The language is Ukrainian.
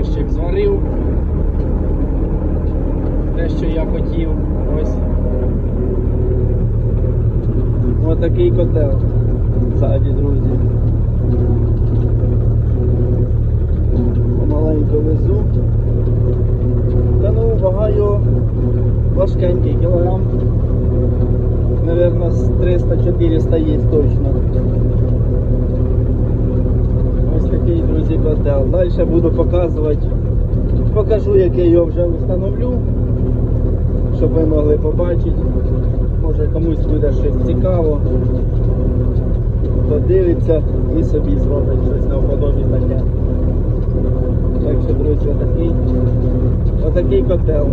борщик зварив. Те, що я хотів. Ось. Отакий котел. Ззаді, друзі. Помаленько везу. Та ну вагаю важкенький кілограм. Наверно, з 300-400 є точно. Друзі, котел. Далі буду показувати. Покажу, як я його вже встановлю, щоб ви могли побачити. Може комусь буде щось цікаво. Подивиться і собі зробить щось на вподобі таке. Так що, друзі, отакий, отакий котел.